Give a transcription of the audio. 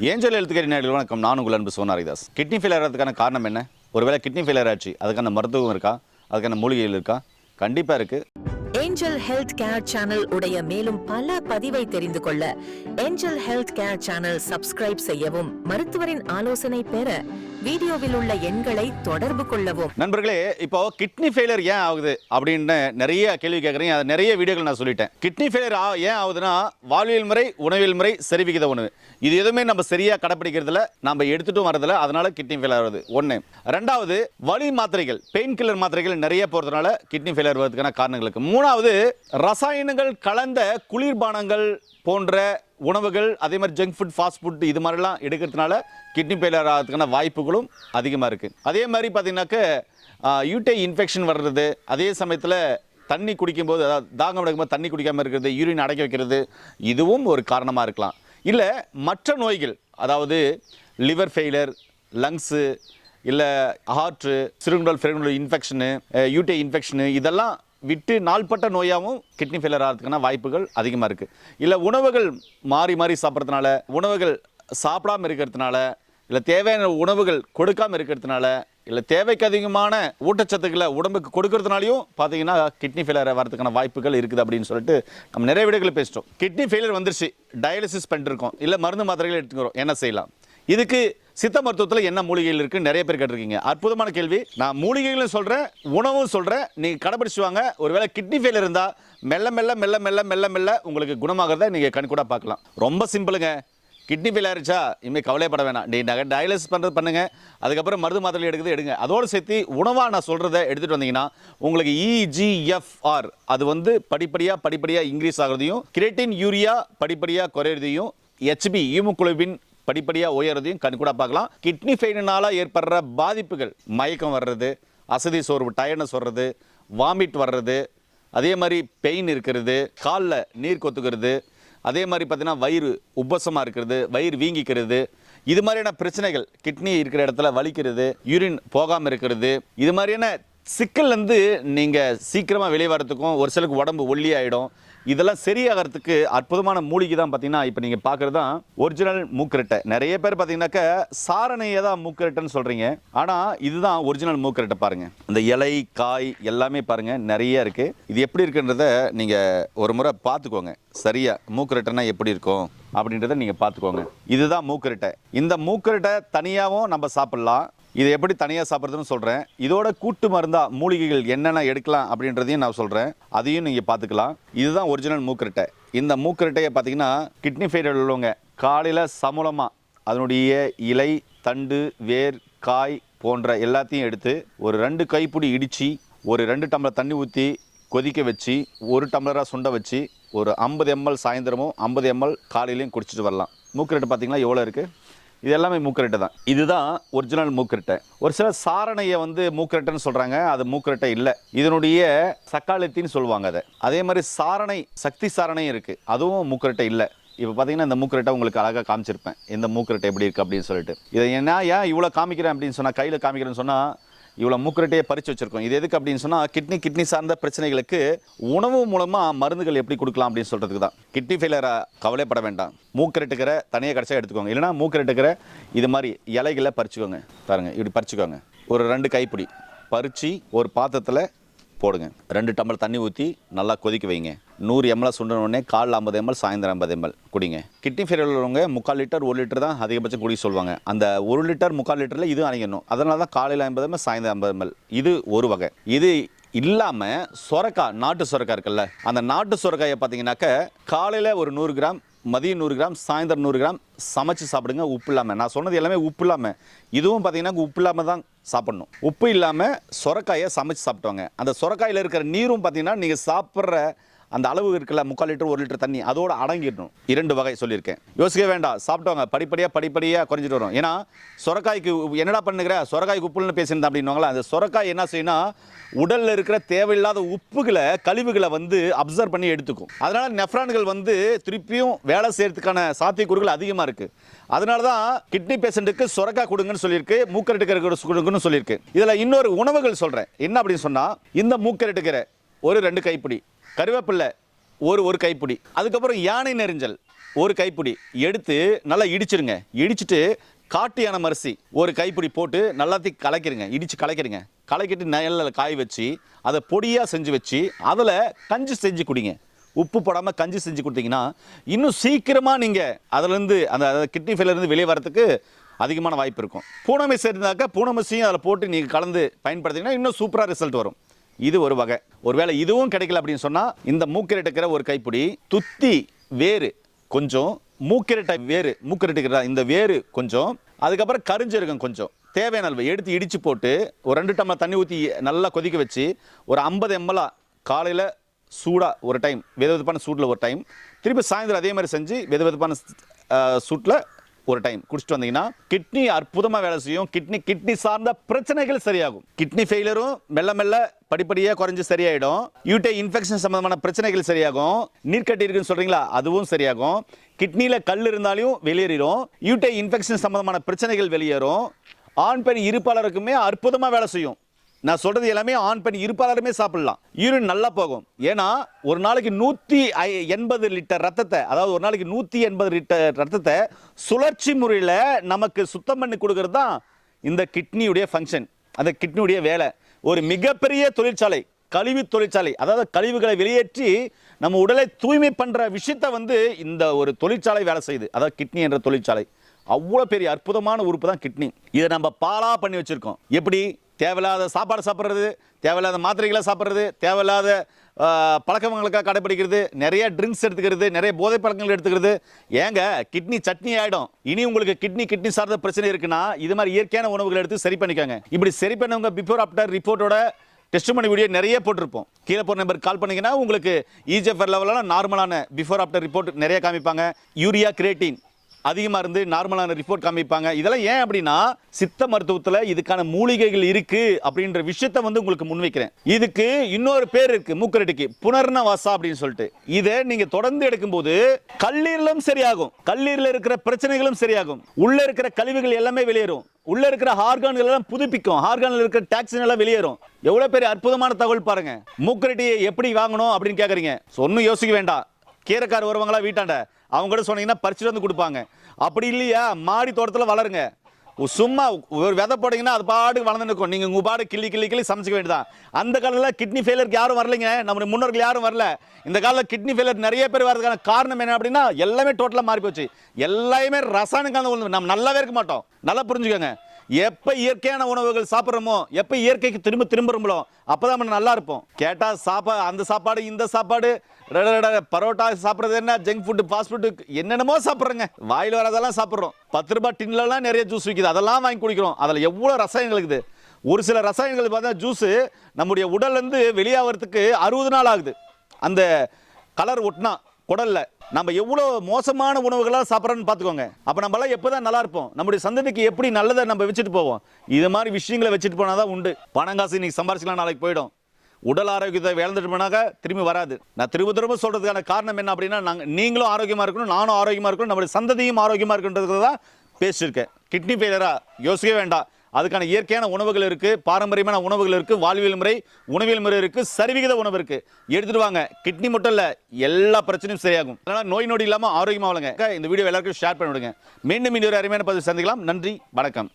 Angel எழுத்துக்கறி நேரில் வணக்கம். நான் உங்கள் அன்பு சோனாரிதாஸ். கிட்னி ஃபெயிலியர் ஆகிறதுக்கான காரணம் என்ன? ஒருவேளை கிட்னி ஃபெயிலியர் ஆச்சு அதுக்கான மருத்துவம் இருக்கா? அதுக்கான மூலிகைகள் இருக்கா? கண்டிப்பாக இருக்குது ஏஞ்சல் ஹெல்த் கேர் சேனல் உடைய மேலும் பல பதிவை தெரிந்து கொள்ள angel health care channel subscribe செய்யவும் மருத்துவரின் ஆலோசனை பெற வீடியோவில் உள்ள எண்களை தொடர்பு கொள்ளவும். நண்பர்களே இப்போ கிட்னி ஃபெயிலியர் ஏன் ஆகுது அப்படின்னு நிறைய கேள்வி கேட்குறீங்க. அது நிறைய வீடியோக்கள் நான் சொல்லிட்டேன். கிட்னி ஃபெயிலியர் ஏன் ஆகுதுன்னா வாழ்வியல் முறை உணவியல் முறை சரிவிகித உணவு. இது எதுவுமே நம்ம சரியாக கடைப்பிடிக்கிறதுல நம்ம எடுத்துட்டும் வரதில்ல அதனால கிட்னி ஃபெயிலியர் ஆகுது. ஒன்று ரெண்டாவது வலி மாத்திரைகள் பெயின் கில்லர் மாத்திரைகள் நிறைய போகிறதுனால கிட்னி ஃபெயிலியர் வருவதுக்கான காரணங்களுக்கு மூணாவது ரசாயனங்கள் கலந்த குளிர்பானங்கள் போன்ற உணவுகள் அதே மாதிரி ஜங்க் ஃபுட் ஃபாஸ்ட் ஃபுட் இது மாதிரிலாம் எடுக்கிறதுனால கிட்னி ஃபெயிலியர் ஆகிறதுக்கான வாய்ப்புகளும் அதிகமாக இருக்குது அதே மாதிரி பார்த்தீங்கன்னாக்க யூடை இன்ஃபெக்ஷன் வர்றது அதே சமயத்தில் தண்ணி குடிக்கும்போது அதாவது தாகம் எடுக்கும்போது தண்ணி குடிக்காமல் இருக்கிறது யூரின் அடைக்க வைக்கிறது இதுவும் ஒரு காரணமாக இருக்கலாம். இல்லை மற்ற நோய்கள் அதாவது லிவர் ஃபெயிலியர் லங்ஸு இல்லை ஹார்ட்டு சிறுகுடல் பெருங்குடல் இன்ஃபெக்ஷனு யூடை இன்ஃபெக்ஷனு இதெல்லாம் விட்டு நாள்பட்ட நோயாகவும் கிட்னி ஃபெயிலர் ஆகிறதுக்கான வாய்ப்புகள் அதிகமாக இருக்குது இல்லை உணவுகள் மாறி மாறி சாப்பிட்றதுனால உணவுகள் சாப்பிடாம இருக்கிறதுனால இல்லை தேவையான உணவுகள் கொடுக்காம இருக்கிறதுனால இல்லை தேவைக்கு அதிகமான ஊட்டச்சத்துக்களை உடம்புக்கு கொடுக்கறதுனாலையும் பார்த்தீங்கன்னா கிட்னி ஃபெயிலர் வரதுக்கான வாய்ப்புகள் இருக்குது அப்படின்னு சொல்லிட்டு நம்ம நிறைய வீடுகளில் பேசிட்டோம். கிட்னி ஃபெயிலியர் வந்துருச்சு. டயாலிசிஸ் பண்ணிருக்கோம் இல்லை மருந்து மாத்திரைகள் எடுத்துக்கிறோம். என்ன செய்யலாம்? இதுக்கு சித்த மருத்துவத்தில் என்ன மூலிகைகள் இருக்குன்னு நிறைய பேர் கேட்டிருக்கீங்க. அற்புதமான கேள்வி. நான் மூலிகைகளும் சொல்கிறேன் உணவும் சொல்கிறேன் நீங்கள் கடைபிடிச்சு வாங்க ஒருவேளை கிட்னி ஃபெயில் இருந்தால் மெல்ல மெல்ல மெல்ல மெல்ல மெல்ல மெல்ல உங்களுக்கு குணமாகிறத நீங்கள் கண்கூட பார்க்கலாம். ரொம்ப சிம்பிளுங்க. கிட்னி ஃபெயில் ஆயிருச்சா? இனிமேல் கவலைப்பட வேணாம். நீ நகை டயாலிசிஸ் பண்ணுறது பண்ணுங்கள் அதுக்கப்புறம் மருந்து மாத்திரை எடுக்குது எடுங்க. அதோடு சேர்த்து உணவாக நான் சொல்கிறத எடுத்துகிட்டு வந்தீங்கன்னா உங்களுக்கு இஜிஎஃப்ஆர் அது வந்து படிப்படியாக படிப்படியாக இன்க்ரீஸ் ஆகிறதையும் கிரேட்டின் யூரியா படிப்படியாக குறையிறதையும் ஹெச்பி ஈமுக்குழுவின் படிப்படியாக உயர்றதையும் கண்கூட பார்க்கலாம். கிட்னி ஃபெயிலினால ஏற்படுற பாதிப்புகள் மயக்கம் வர்றது அசதி சோர்வு டயர்னஸ் வர்றது வாமிட் வர்றது அதே மாதிரி பெயின் இருக்கிறது காலில் நீர் கொத்துக்கிறது அதே மாதிரி பார்த்திங்கன்னா வயிறு உப்பசமாக இருக்கிறது வயிறு வீங்கிக்கிறது இது மாதிரியான பிரச்சனைகள் கிட்னி இருக்கிற இடத்துல வலிக்கிறது யூரின் போகாமல் இருக்கிறது இது மாதிரியான சிக்கல்லேருந்து நீங்கள் சீக்கிரமாக வெளியே வரதுக்கும் ஒரு சிலருக்கு உடம்பு ஒல்லி ஆகிடும் இதெல்லாம் சரியாகிறதுக்கு அற்புதமான மூலிகை தான் பார்த்தீங்கன்னா இப்போ நீங்கள் பார்க்குறது தான் ஒரிஜினல் மூக்கரட்டை. நிறைய பேர் பார்த்தீங்கன்னாக்க சாரணையை தான் மூக்கரட்டைன்னு சொல்கிறீங்க ஆனால் இதுதான் ஒரிஜினல் மூக்கரட்டை பாருங்கள் இந்த இலை காய் எல்லாமே பாருங்கள் நிறைய இருக்குது இது எப்படி இருக்குன்றத நீங்கள் ஒரு முறை பார்த்துக்கோங்க. சரியா? மூக்கரட்டைனா எப்படி இருக்கும்? அப்படின்றத நீங்கள் பார்த்துக்கோங்க. இதுதான் மூக்கரட்டை. இந்த மூக்கரட்டை தனியாகவும் நம்ம சாப்பிட்லாம். இது எப்படி தனியாக சாப்பிட்றதுன்னு சொல்கிறேன் இதோட கூட்டு மருந்தாக மூலிகைகள் என்னென்ன எடுக்கலாம் அப்படின்றதையும் நான் சொல்கிறேன் அதையும் நீங்கள் பார்த்துக்கலாம். இதுதான் ஒரிஜினல் மூக்கரட்டை. இந்த மூக்கரட்டையை பார்த்தீங்கன்னா கிட்னி ஃபெயிலியர் உள்ளவங்க காலையில் சமூலமாக அதனுடைய இலை தண்டு வேர் காய் போன்ற எல்லாத்தையும் எடுத்து ஒரு ரெண்டு கைப்பிடி இடித்து ஒரு ரெண்டு டம்ளர் தண்ணி ஊற்றி கொதிக்க வச்சு ஒரு டம்ளராக சுண்ட வச்சு ஒரு ஐம்பது எம்எல் சாயந்தரமும் ஐம்பது எம்எல் காலையிலையும் குடிச்சிட்டு வரலாம். மூக்கரட்டை பார்த்தீங்கன்னா எவ்வளோ இருக்குது இது எல்லாமே மூக்கரட்டை தான். இதுதான் ஒரிஜினல் மூக்கரட்டை. ஒரு சில சாரணையை வந்து மூக்கரட்டைன்னு சொல்கிறாங்க அது மூக்கரட்டை இல்லை. இதனுடைய சக்காலத்தின்னு சொல்லுவாங்க அதை. அதே மாதிரி சாரணை சக்தி சாரணையும் இருக்குது அதுவும் மூக்கரட்டை இல்லை. இப்போ பார்த்தீங்கன்னா இந்த மூக்கரட்டை உங்களுக்கு அழகாக காமிச்சிருப்பேன். இந்த மூக்கரட்டை எப்படி இருக்குது அப்படின்னு சொல்லிட்டு. இதை என்ன ஏன் இவ்வளோ காமிக்கிறேன் அப்படின்னு சொன்னால் கையில் காமிக்கிறேன்னு சொன்னால் இவ்வளோ மூக்கரட்டையே பறித்து வச்சுருக்கோம். இது எதுக்கு அப்படின்னு சொன்னால் கிட்னி கிட்னி சார்ந்த பிரச்சனைகளுக்கு உணவு மூலமாக மருந்துகள் எப்படி கொடுக்கலாம் அப்படின்னு சொல்கிறதுக்கு தான். கிட்னி ஃபெயிலியரை கவலைப்பட வேண்டாம். மூக்கரட்டுக்கிற தனியாக கிடச்சா எடுத்துக்கோங்க. இல்லைனா மூக்கரட்டுக்கிற இது மாதிரி இலைகளை பறிச்சுக்கோங்க. பாருங்கள் இப்படி பறிச்சுக்கோங்க. ஒரு ரெண்டு கைப்பிடி. பறித்து ஒரு பாத்திரத்தில் போடுங்க. ரெண்டு டம்ளர் தண்ணி ஊற்றி நல்லா கொதிக்க வைங்க. நூறு எம்எல் சுண்டனோடனே காலில் ஐம்பது எம்எல் சாயந்தரம் ஐம்பது எம்எல் குடிங்க. கிட்னி ஃபெயில் உள்ளவங்க முக்கால் லிட்டர் ஒரு லிட்டர் தான் அதிகபட்சம் குடி சொல்லுவாங்க அந்த ஒரு லிட்டர் முக்கால் லிட்டரில் இது அணைக்கணும் அதனால தான் காலையில் ஐம்பது எம்எல் சாயந்தரம் ஐம்பது எம்எல் இது ஒரு வகை. இது இல்லாமல் சொரக்காய் நாட்டு சொரக்காய் இருக்குல்ல அந்த நாட்டு சொரக்காயை பார்த்தீங்கன்னாக்க காலையில் ஒரு நூறு கிராம் மதியம் நூறு கிராம் சாயந்தரம் நூறு கிராம் சமைச்சு சாப்பிடுங்க. உப்பு இல்லாமல் நான் சொன்னது எல்லாமே உப்பு இல்லாமல் இதுவும் பார்த்தீங்கன்னா உப்பு இல்லாமல் தான் சாப்பிடணும். உப்பு இல்லாமல் சொரக்காயை சமைச்சு சாப்பிட்டுவாங்க. அந்த சொரக்காயில் இருக்கிற நீரும் பார்த்தீங்கன்னா நீங்கள் சாப்பிட்ற அந்த அளவு இருக்குல்ல முக்கால் லிட்டர் ஒரு லிட்டர் தண்ணி அதோடு அடங்கிடணும். இரண்டு வகை சொல்லியிருக்கேன். யோசிக்க வேண்டாம் சாப்பிட்டவங்க படிப்படியாக படிப்படியாக குறைஞ்சிட்டு வரும். ஏன்னா சொரக்காய்க்கு உ- என்னடா பண்ணுகிற? சொரக்காய்க்கு உப்புன்னு பேசியிருந்தேன் அப்படின்னுவாங்களா அந்த சொரக்காய் என்ன செய்யணும் உடலில் இருக்கிற தேவையில்லாத உப்புகளை கழிவுகளை வந்து அப்சர்வ் பண்ணி எடுத்துக்கும். அதனால் நெஃப்ரான்கள் வந்து திருப்பியும் வேலை செய்யறதுக்கான சாத்தியக்கூறுகள் அதிகமாக இருக்குது அதனால தான் கிட்னி பேஷண்ட்டுக்கு சொரக்காய் கொடுங்கன்னு சொல்லியிருக்கு மூக்கரட்டுக்கிற கொடுங்கன்னு சொல்லியிருக்கு. இதில் இன்னொரு உணவுகள் சொல்கிறேன் என்ன அப்படின்னு சொன்னால் இந்த மூக்கரட்டுக்கிற ஒரு ரெண்டு கைப்பிடி. கருவேப்பில்லை ஒரு ஒரு கைப்பிடி. அதுக்கப்புறம் யானை நெரிஞ்சல் ஒரு கைப்பிடி. எடுத்து நல்லா இடிச்சிருங்க. இடிச்சிட்டு காட்டு யானை மரிசி ஒரு கைப்பிடி போட்டு நல்லாத்தையும் கலக்கிருங்க. இடித்து கலக்கிருங்க. கலக்கிட்டு நெல்லில் காய வச்சு அதை பொடியாக செஞ்சு வச்சு அதில் கஞ்சி செஞ்சு குடிங்க. உப்பு போடாமல் கஞ்சி செஞ்சு கொடுத்தீங்கன்னா இன்னும் சீக்கிரமாக நீங்கள் அதுலேருந்து அந்த கிட்னி ஃபெயிலருந்து வெளியே வரத்துக்கு அதிகமான வாய்ப்பு இருக்கும். பூனமிஸ் இருந்தாக்க பூனமிசையும் அதில் போட்டு நீங்கள் கலந்து பயன்படுத்திங்கன்னா இன்னும் சூப்பராக ரிசல்ட் வரும். இது ஒரு வகை. ஒருவேளை இதுவும் கிடைக்கல அப்படின்னு சொன்னால் இந்த மூக்கிரட்டுக்கிற ஒரு கைப்பிடி துத்தி வேறு கொஞ்சம் மூக்கிரட்டை வேறு மூக்கிரட்டுக்கிற இந்த வேறு கொஞ்சம் அதுக்கப்புறம் கரிஞ்சிருக்கும் கொஞ்சம். தேவையான அளவு எடுத்து இடித்து போட்டு ஒரு ரெண்டு டம்ளர் தண்ணி ஊற்றி நல்லா கொதிக்க வச்சு ஒரு ஐம்பது எம்எல்ஆ காலையில் சூடாக ஒரு டைம் வெது வெதுப்பான சூட்டில் ஒரு டைம் திருப்பி சாயந்தரம் அதே மாதிரி செஞ்சு வெது வெதுப்பான சூட்டில் ஒரு டைம் குடிச்சிட்டு வந்தீங்கன்னா கிட்னி அற்புதமாக வேலை செய்யும். கிட்னி கிட்னி சார்ந்த பிரச்சனைகள் சரியாகும். கிட்னி ஃபெயிலரும் மெல்ல மெல்ல படிப்படியாக குறைஞ்சு சரியாயிடும். யூட்டை இன்ஃபெக்ஷன் சம்மந்தமான பிரச்சனைகள் சரியாகும். நீர்க்கட்டி இருக்குன்னு சொல்கிறீங்களா அதுவும் சரியாகும். கிட்னியில் கல் இருந்தாலும் வெளியேறிடும் யூட்டை இன்ஃபெக்ஷன் சம்மந்தமான பிரச்சனைகள் வெளியேறும். ஆண் பெண் இருப்பாளருக்குமே அற்புதமாக வேலை செய்யும். நான் சொல்றது எல்லாமே ஆன் பண்ணி இருப்பாளருமே சாப்பிடலாம். யூரின் நல்லா போகும். ஏன்னா ஒரு நாளைக்கு நூற்றி எண்பது லிட்டர் ரத்தத்தை அதாவது ஒரு நாளைக்கு நூற்றி எண்பது லிட்டர் ரத்தத்தை சுழற்சி முறையில் நமக்கு சுத்தம் பண்ணி கொடுக்கறது தான் இந்த கிட்னியுடைய ஃபங்க்ஷன் அந்த கிட்னியுடைய வேலை. ஒரு மிகப்பெரிய தொழிற்சாலை கழிவு தொழிற்சாலை அதாவது கழிவுகளை வெளியேற்றி நம்ம உடலை தூய்மை பண்ணுற விஷயத்தை வந்து இந்த ஒரு தொழிற்சாலை வேலை செய்யுது. அதாவது கிட்னி என்ற தொழிற்சாலை. அவ்வளோ பெரிய அற்புதமான உறுப்பு தான் கிட்னி. இதை நம்ம பாலாக பண்ணி வச்சுருக்கோம். எப்படி? தேவையில்லாத சாப்பாடு சாப்பிட்றது தேவையில்லாத மாத்திரைகளை சாப்பிட்றது தேவையில்லாத பழக்கவங்களுக்காக கடைப்பிடிக்கிறது நிறைய ட்ரிங்க்ஸ் எடுத்துக்கிறது நிறைய போதை பழக்கங்கள் எடுத்துக்கிறது. ஏங்க கிட்னி சட்னி ஆகிடும் இனி உங்களுக்கு கிட்னி கிட்னி சார்ந்த பிரச்சனை இருக்குன்னா இது மாதிரி இயற்கையான உணவுகளை எடுத்து சரி பண்ணிக்கோங்க. இப்படி சரி பண்ணவங்க பிஃபோர் ஆஃப்டர் ரிப்போர்ட்டோட டெஸ்ட் பண்ணி வீடியோ நிறைய போட்டிருப்போம். கீழே போகிற நம்பர் கால் பண்ணிங்கன்னா உங்களுக்கு E இஜிஎஃப்ஆர் லெவலில் நார்மலான பிஃபோர் ஆஃப்டர் ரிப்போர்ட் நிறைய காமிப்பாங்க. யூரியா கிரியேட்டின் அதிகமாக இருந்து நார்மலான ரிப்போர்ட் காமிப்பாங்க. இதெல்லாம் ஏன் அப்படின்னா சித்த மருத்துவத்தில் இதுக்கான மூலிகைகள் இருக்குது அப்படின்ற விஷயத்த வந்து உங்களுக்கு முன்வைக்கிறேன். இதுக்கு இன்னொரு பேர் இருக்குது மூக்கரடிக்கு. புனர்ணவாசா அப்படின்னு சொல்லிட்டு. இதை நீங்கள் தொடர்ந்து எடுக்கும்போது கல்லீரலும் சரியாகும். கல்லீரில் இருக்கிற பிரச்சனைகளும் சரியாகும். உள்ளே இருக்கிற கழிவுகள் எல்லாமே வெளியேறும். உள்ள இருக்கிற ஹார்கான்கள் எல்லாம் புதுப்பிக்கும். ஹார்கான்ல இருக்கிற டாக்ஸின் எல்லாம் வெளியேறும். எவ்வளவு பெரிய அற்புதமான தகவல் பாருங்க. மூக்கரட்டியை எப்படி வாங்கணும் அப்படின்னு கேக்குறீங்க. ஒன்றும் யோசிக்க வேண்டாம். கீரைக்கார் வருவாங்களா வீட்டாண்ட அவங்க கூட சொன்னீங்கன்னா பறிச்சுட்டு வந்து கொடுப்பாங்க. அப்படி இல்லையா? மாடி தோட்டத்தில் வளருங்க. சும்மா ஒரு விதை போட்டீங்கன்னா அது பாட்டுக்கு வளர்ந்து நிற்கும். நீங்கள் உங்கள் பாடு கிள்ளி கிள்ளி கிள்ளி சமைச்சிக்க வேண்டியதான் அந்த காலத்தில் கிட்னி ஃபெயிலருக்கு யாரும் வரலைங்க. நம்ம முன்னோர்கள் யாரும் வரல. இந்த காலத்தில் கிட்னி ஃபெயிலர் நிறைய பேர் வரதுக்கான காரணம் என்ன அப்படின்னா எல்லாமே டோட்டலாக மாறி போச்சு. எல்லாமே ரசாயன கலந்து உணவு. நம்ம நல்லாவே இருக்க மாட்டோம். நல்லா புரிஞ்சுக்கோங்க. எப்போ இயற்கையான உணவுகள் சாப்பிட்றோமோ எப்போ இயற்கைக்கு திரும்ப திரும்புறோமோ அப்பதான் நம்ம நல்லா இருப்போம். கேட்டால் சாப்பா அந்த சாப்பாடு இந்த சாப்பாடு ரெட ரெட பரோட்டா சாப்பிட்றது என்ன ஜங்க் ஃபுட்டு ஃபாஸ்ட் ஃபுட்டு என்னென்னமோ சாப்பிட்றோங்க. வாயில் வரதெல்லாம் சாப்பிட்றோம். பத்து ரூபாய் டின்லலாம் நிறைய ஜூஸ் விற்கிது அதெல்லாம் வாங்கி குடிக்கிறோம். அதில் எவ்வளோ ரசாயனங்கள் இருக்குது? ஒரு சில ரசாயனங்கள் பார்த்தா ஜூஸு நம்முடைய உடல்லேருந்து வெளியாகிறதுக்கு அறுபது நாள் ஆகுது. அந்த கலர் ஒட்டினா குடல்ல நம்ம எவ்வளோ மோசமான உணவுகளாக சாப்பிட்றோன்னு பார்த்துக்கோங்க. அப்போ நம்மளாம் எப்போ தான் நல்லா இருப்போம். நம்முடைய சந்ததிக்கு எப்படி நல்லதை நம்ம வச்சுட்டு போவோம். இது மாதிரி விஷயங்களை வச்சுட்டு போனால் தான் உண்டு. பணம் காசு இன்றைக்கி சம்பாரிச்சிக்கலாம் நாளைக்கு போயிடும். உடல் ஆரோக்கியத்தை இழந்துட்டு போனாக்க திரும்பி வராது. நான் திரும்ப திரும்ப சொல்கிறதுக்கான காரணம் என்ன அப்படின்னா நாங்கள் நீங்களும் ஆரோக்கியமாக இருக்கணும் நானும் ஆரோக்கியமாக இருக்கணும் நம்முடைய சந்ததியும் ஆரோக்கியமாக இருக்குன்றது தான் பேசியிருக்கேன் கிட்னி ஃபெயிலராக யோசிக்கவே வேண்டாம். அதுக்கான இயற்கையான உணவுகள் இருக்குது பாரம்பரியமான உணவுகள் இருக்குது வாழ்வியல் முறை உணவியல் முறை இருக்குது சரிவிகித உணவு இருக்குது எடுத்துட்டு வாங்க. கிட்னி மட்டும் இல்லை எல்லா பிரச்சனையும் சரியாகும். அதனால் நோய் நொடி இல்லாமல் ஆரோக்கியமாக வளங்க இந்த வீடியோ எல்லாருக்கும் ஷேர் பண்ணி விடுங்க மீண்டும் இன்னொரு அருமையான பதிவு சந்திக்கலாம். நன்றி வணக்கம்.